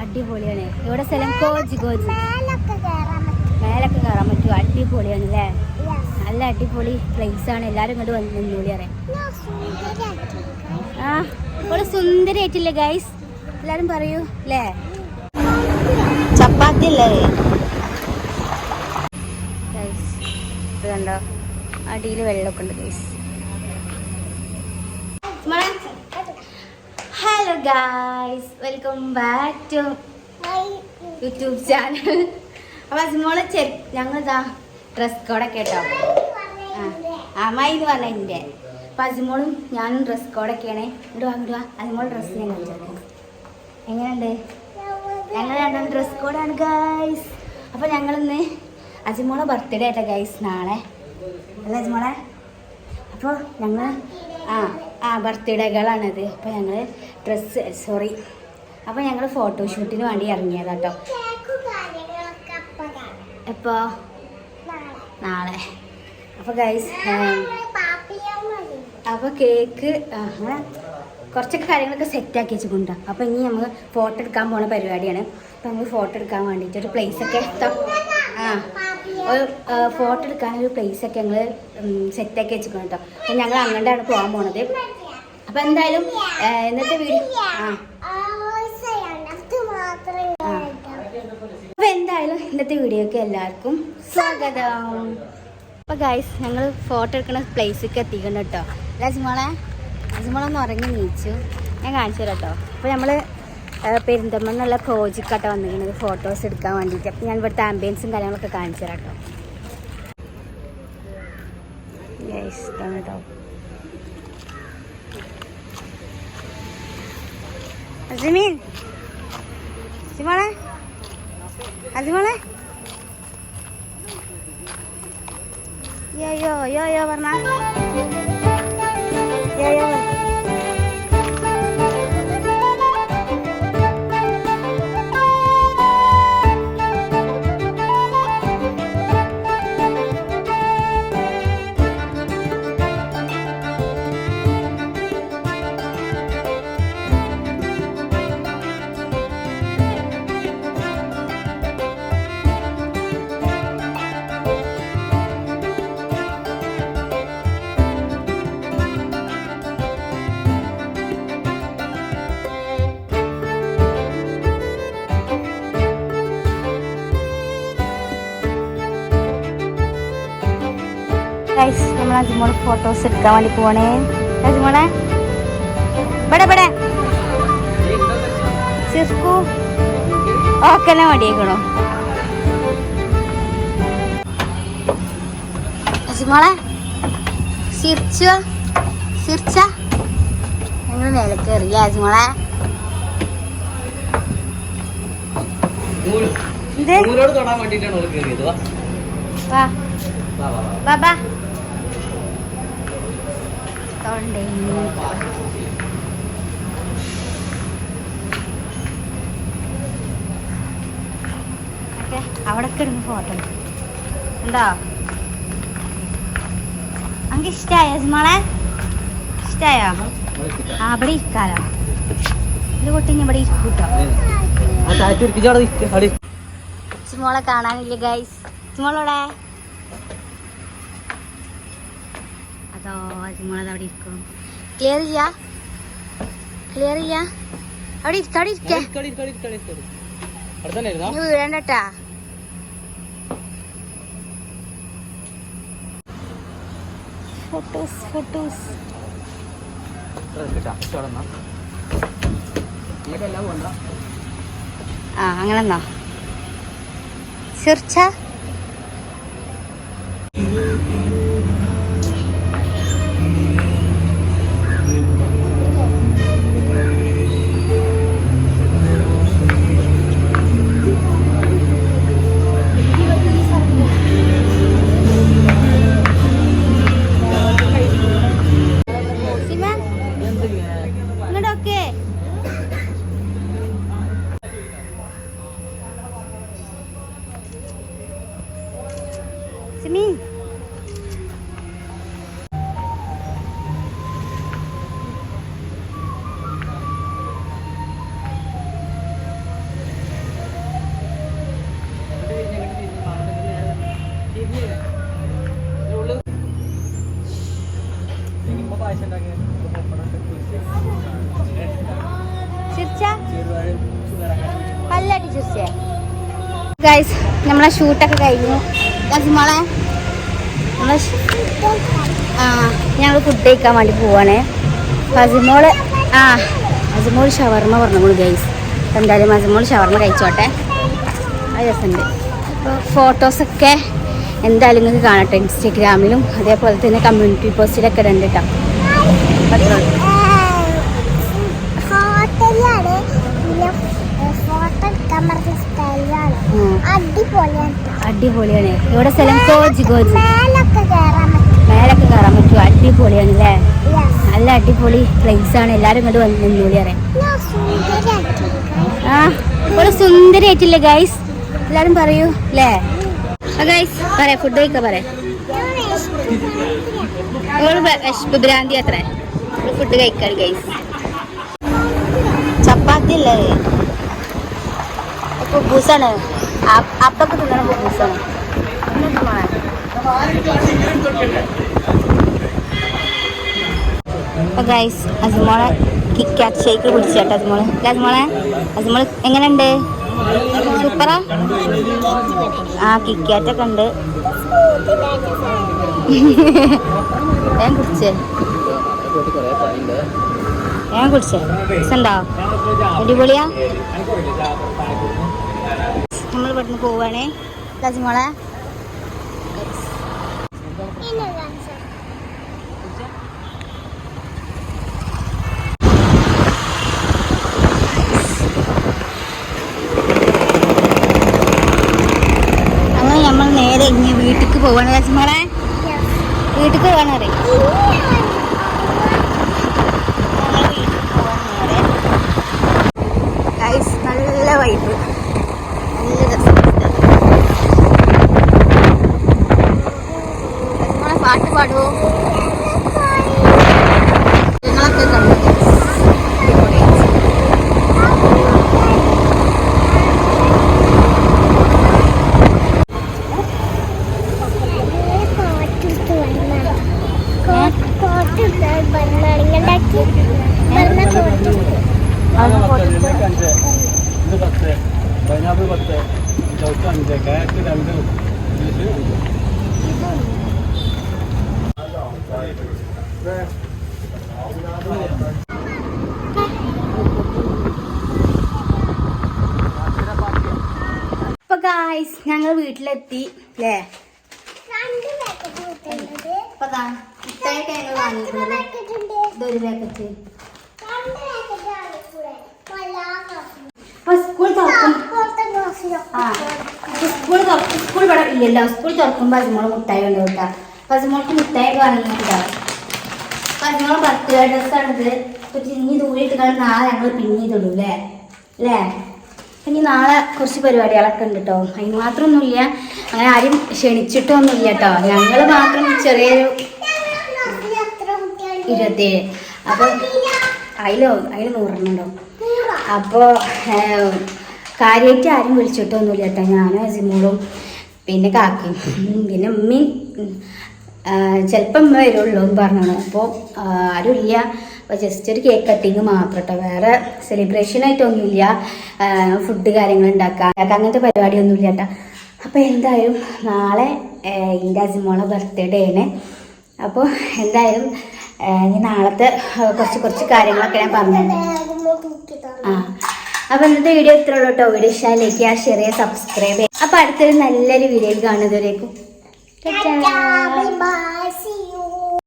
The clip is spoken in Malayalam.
അടിപൊളിയാണ്. ഇവിടെ സ്ഥലം? കോജ് കോജ് മേലൊക്കെ കയറാൻ പറ്റും. അടിപൊളിയാണ് അല്ലേ നല്ല അടിപൊളി പ്ലേസ് ആണ്. എല്ലാരും ഇങ്ങോട്ട് വന്ന് നിന്നോളി അറിയാം. ആ ഇവിടെ സുന്ദരിയായിട്ടില്ലേ ഗൈസ് എല്ലാരും പറയൂ അല്ലേ ചപ്പാത്തി അല്ലേ? ഗൈസ് ഇത് കണ്ടോ? അടിയിൽ വെള്ളമൊക്കെ ഉണ്ട് guys guys welcome back to. YouTube channel അപ്പൊ അസിമോളെ ചെ ഞങ്ങൾ ഇതാ ഡ്രസ് കോഡൊക്കെ കേട്ടോ ആ അമ്മായി എന്ന് പറഞ്ഞ എന്റെ അപ്പൊ അസിമോളും ഞാനും ഡ്രസ് കോഡൊക്കെയാണ് ഇടുവാ ഇടുവാ അസിമോൾ ഡ്രസ്സ് ഞാൻ എങ്ങനെയുണ്ട്? ഞങ്ങൾ രണ്ടും ഡ്രസ് കോഡാണ് ഗായ്സ് അപ്പം ഞങ്ങളിന്ന് അജിമോളെ ബർത്ത്ഡേ ആയിട്ടാ ഗൈസ് നാളെ. അല്ല അജിമോളെ അപ്പോൾ ഞങ്ങൾ ആ ആ ബർത്ത്ഡേകളാണത്. അപ്പോൾ ഞങ്ങൾ ഡ്രസ്സ് സോറി അപ്പോൾ ഞങ്ങൾ ഫോട്ടോഷൂട്ടിന് വേണ്ടി ഇറങ്ങിയതാട്ടോ. എപ്പോൾ നാളെ. അപ്പോൾ ഗൈസ് അപ്പോൾ കേക്ക് കുറച്ചൊക്കെ കാര്യങ്ങളൊക്കെ സെറ്റാക്കി വെച്ചിട്ടുണ്ട്. അപ്പോൾ ഇനി നമ്മൾ ഫോട്ടോ എടുക്കാൻ പോണ പരിപാടിയാണ്. അപ്പോൾ നമുക്ക് ഫോട്ടോ എടുക്കാൻ വേണ്ടിയിട്ട് ഒരു പ്ലേസൊക്കെ ആ ഒരു ഫോട്ടോ എടുക്കാനൊരു പ്ലേസൊക്കെ ഞങ്ങൾ സെറ്റാക്കി വെച്ചിരിക്കണം കേട്ടോ. അപ്പം ഞങ്ങൾ അങ്ങോട്ടാണ് പോകാൻ പോണത്. അപ്പോൾ എന്തായാലും ഇന്നത്തെ വീഡിയോ ആ. അപ്പോൾ എന്തായാലും ഇന്നത്തെ വീഡിയോക്ക് എല്ലാവർക്കും സ്വാഗതം. അപ്പോൾ ഗൈസ് ഞങ്ങൾ ഫോട്ടോ എടുക്കുന്ന പ്ലേസിലേക്ക് എത്തിക്കണം കേട്ടോ. രാജ്മോളെ രാജ്മോളൊന്ന് ഉറങ്ങി നീച്ചു. ഞാൻ കാണിച്ചു തരാം കേട്ടോ. അപ്പോൾ നമ്മൾ പ്രോജക്റ്റ് പ്രോജക്റ്റാട്ടോ വന്നിരിക്കുന്നത്. ഫോട്ടോസ് എടുക്കാൻ വേണ്ടിയിട്ട്. അപ്പോൾ ഞാൻ ഇവിടുത്തെ ആംബിയൻസും കാര്യങ്ങളൊക്കെ കാണിച്ചു തരാം കേട്ടോ. ഗൈസ് ഇതാണ് കേട്ടോ അസിമീൻ അസിമോളെ അസിമോളെ യോ യോ യോ യോ പറഞ്ഞ അജിമോൾ ഫോട്ടോസ് എടുക്കാൻ വേണ്ടി പോണേ. അജിമോളെ ഇവിടെ ഇവിടെ. ചിർക്കു ഓക്കെന്നെ മടിയേക്കണോ അജിമോളെ ചിരിച്ച ചിരിച്ച ഞങ്ങൾ മേലെ ഇത് നൂലോട് തൊടാൻ വേണ്ടിട്ടാണ് വാ. വാ വാ. തൊണ്ടേ ഓക്കെ അവിടെ കിടന്ന് ഫോട്ടോ എന്താ? അങ്ക് ഇഷ്ടായ മോളെ ഇഷ്ടായോ? ആ അവിടെ ഇരിക്കാലോ. ഇത് കുട്ടി ഇനി ഇവിടെ ഇരിക്കൂട്ടോ. മോളെ കാണാനില്ല ഗൈസ് മോളോടെ അതോ മോളത് അവിടെ ഇരിക്കും. ക്ലിയർ ഇല്ല? ക്ലിയർ ഇല്ല? അവിടെ ഇരിക്ക അവിടെ ഇരിക്കേ? നീ വീഴണ്ടട്ടാ. Photos photos. ആ അങ്ങനെ എന്നോ ചിർച്ച ഇങ്ങോട്ടൊക്കെ ഗൈസ് നമ്മളെ ഷൂട്ടൊക്കെ കഴിഞ്ഞു. മോളെ നമ്മളെ ഷ്- ആ ഞങ്ങൾ ഫുഡ് കഴിക്കാൻ വേണ്ടി പോവാണേ. ഫസിമോൾ ആ അസിമോൾ ഷവർമ്മ പറഞ്ഞോളൂ ഗൈസ് എന്തായാലും അസിമോൾ ഷവർമ്മ കഴിച്ചോട്ടെ. അത് രസമുണ്ട് അപ്പോൾ ഫോട്ടോസൊക്കെ എന്തായാലും നിങ്ങൾക്ക് കാണട്ടെ ഇൻസ്റ്റഗ്രാമിലും അതേപോലെ തന്നെ കമ്മ്യൂണിറ്റി പോസ്റ്റിലൊക്കെ ഇടണ്ട് കേട്ടോ അടിപൊളിയാണ്. ഇവിടെ സ്ഥലം കോജ് കോജ് മേലൊക്കെ കയറാൻ പറ്റും. അടിപൊളിയാണ് അല്ലേ നല്ല അടിപൊളി പ്ലേസ് ആണ്. എല്ലാരും ഇങ്ങോട്ട് വന്ന് നിന്നൂലി അറിയാം. ആ ഇവിടെ സുന്ദരിയായിട്ടില്ലേ ഗൈസ് എല്ലാരും പറയൂ അല്ലേ ഗൈസ് പറയാ ഫുഡ് കഴിക്ക പറയാ വിശപ്പ് ഭ്രാന്തി അത്ര. ഫുഡ് കഴിക്കാൻ ഗൈസ് ചപ്പാത്തി അല്ലേ? കുബൂസാണ് അപ്പൊക്കെ തിന്നണ കുബൂസാണ് അപ്പൊ ഗൈസ് അസുമോളെ കിക്കാറ്റ് ഷേക്ക് കുടിച്ചേട്ടോ അസുമോൾ അല്ലേ അസുമോളെ അസുമോൾ എങ്ങനെയുണ്ട് സൂപ്പറാ ആ? കിക്കാറ്റ് ഒക്കെ ഉണ്ട്. ഞാൻ കുടിച്ചേ. ഞാൻ കുടിച്ചേ. രസമുണ്ടോ? അടിപൊളിയാ? നമ്മൾ ഇവിടുന്ന് പോവാണേ. ലജ്മോളെ. അങ്ങനെ നമ്മൾ നേരെ ഇനി വീട്ടിക്ക് പോവാണ്. ലസിമോളെ ഇത് പത്ത് പൈനാപ്പിൾ പത്ത്. ചൗക്ക് അഞ്ച്. ക്യാരറ്റ് രണ്ട്. ഇംഗ്ലീഷ് അഞ്ച് അപ്പൊ ഗായ്സ് ഞങ്ങൾ വീട്ടിലെത്തി അല്ലേ ഇവിടെ ഇല്ലല്ലോ. സ്കൂൾ തുറക്കുമ്പോൾ അസുമോൾ മുട്ടായി കൊണ്ട് അപ്പൊ അസുമോൾക്ക് മുട്ടായി വാങ്ങിയിട്ടാ അപ്പൊ അസുമോളെ ബർത്ത്ഡേ ഡ്രസ്സാണിത് ഇപ്പൊ ഇനി ദൂരിട്ട് കാണാൻ നാളെ ഞങ്ങൾ പിന്നീതുള്ളൂ അല്ലേ? അല്ലേ? ഇനി നാളെ കുറച്ച് പരിപാടികളൊക്കെ ഉണ്ട് കേട്ടോ അതിന് മാത്രമൊന്നുമില്ല. അങ്ങനെ ആരും ക്ഷണിച്ചിട്ടൊന്നുമില്ല കേട്ടോ ഞങ്ങൾ മാത്രം ചെറിയൊരു ഇരുപത്തേഴ് അപ്പോൾ അതിലോ അതിൽ നൂറെണ്ണുണ്ടോ നൂറാ? അപ്പോൾ കാര്യമായിട്ട് ആരും വിളിച്ചിട്ടൊന്നുമില്ല കേട്ടോ. ഞാനും അസിമോളും പിന്നെ കാക്കയും പിന്നെ ഉമ്മയും ചിലപ്പം ഉമ്മ വരുള്ളൂ എന്ന് പറഞ്ഞാണ് അപ്പോൾ ആരുമില്ല. അപ്പോൾ ജസ്റ്റ് ഒരു കേക്ക് കട്ടിങ് മാത്രം കേട്ടോ വേറെ സെലിബ്രേഷനായിട്ടൊന്നുമില്ല ഫുഡ് കാര്യങ്ങൾ ഉണ്ടാക്കുക അങ്ങനത്തെ പരിപാടിയൊന്നുമില്ല കേട്ടോ അപ്പോൾ എന്തായാലും നാളെ എന്റെ അസിമോളെ ബർത്ത്ഡേ ആണ് അപ്പോൾ എന്തായാലും ഇനി നാളത്തെ കുറച്ച് കുറച്ച് കാര്യങ്ങളൊക്കെ ഞാൻ പറഞ്ഞു. ആ. അപ്പൊ ഇന്നത്തെ വീഡിയോ ഇത്ര ഉള്ളൂ കേട്ടോ. വീഡിയോ ഇഷ്ടമായിലേക്ക് ആ ചെയ്യുക സബ്സ്ക്രൈബ് ചെയ്യുക അപ്പൊ അടുത്തൊരു നല്ലൊരു വീഡിയോയിൽ കാണുന്നവരേക്കും